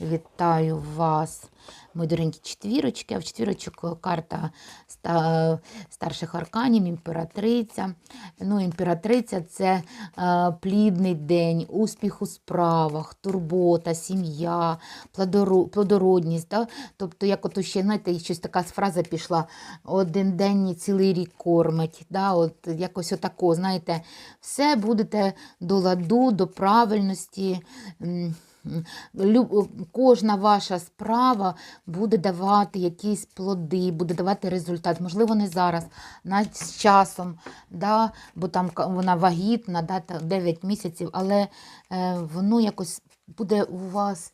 Вітаю вас, мої доренькі четвірочки. А в четвірочок карта старших арканів, імператриця. Ну, імператриця це е, плідний день, успіх у справах, турбота, сім'я, плодоро- плодородність. Да? Тобто, як от ще, знаєте, щось така фраза пішла: один день і цілий рік кормить. Да? От якось отако, знаєте, все будете до ладу, до правильності. Кожна ваша справа буде давати якісь плоди, буде давати результат. Можливо, не зараз, навіть з часом, да, бо там вона вагітна, да, 9 місяців, але е, воно якось буде у вас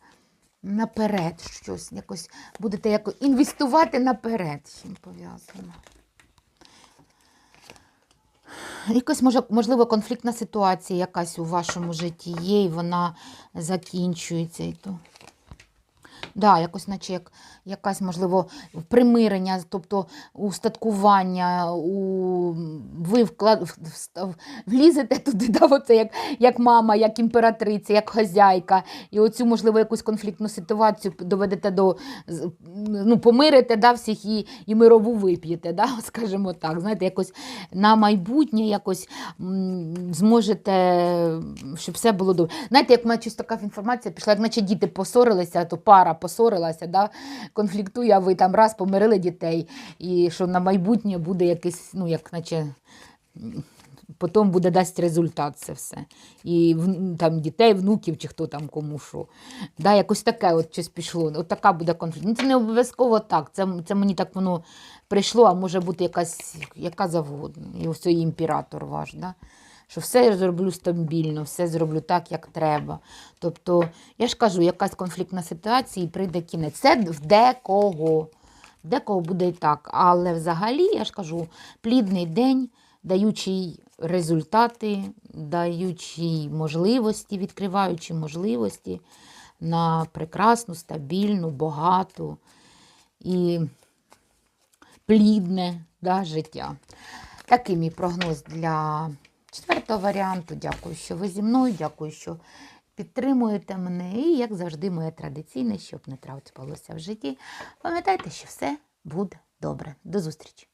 наперед щось, якось будете якось інвестувати наперед. чим пов'язано. Якась може, можливо, конфліктна ситуація якась у вашому житті є, і вона закінчується. І то. Да, якось, наче як, якась, можливо, примирення, тобто устаткування, у, ви вклад, влізете туди, да, оце як, як мама, як імператриця, як хазяйка, і оцю, можливо, якусь конфліктну ситуацію доведете до, ну, помирите да, всіх і, і мирову вип'єте, да, скажімо так. Знаєте, якось на майбутнє якось зможете, щоб все було добре. Знаєте, як в мене щось така інформація пішла, як наче діти посорилися, то пара посорилася, да, конфліктує, а ви там раз помирили дітей, і що на майбутнє буде якийсь, ну, як наче. Потім буде дасть результат це все. І там дітей, внуків, чи хто там кому що. Да, якось таке от щось пішло. От така буде конфлікт. Ну, це не обов'язково так. Це, це мені так воно прийшло, а може бути якась яка завгодно. І ось імператор ваш. Да? Що все я зроблю стабільно, все зроблю так, як треба. Тобто, я ж кажу, якась конфліктна ситуація і прийде кінець. Це в декого. Декого буде і так. Але взагалі, я ж кажу, плідний день, даючий результати, даючий можливості, відкриваючи можливості на прекрасну, стабільну, багату і плідне да, життя. Такий мій прогноз для четвертого варіанту. Дякую, що ви зі мною. Дякую, що підтримуєте мене. І, як завжди, моє традиційне, щоб не трапилося в житті. Пам'ятайте, що все буде добре. До зустрічі!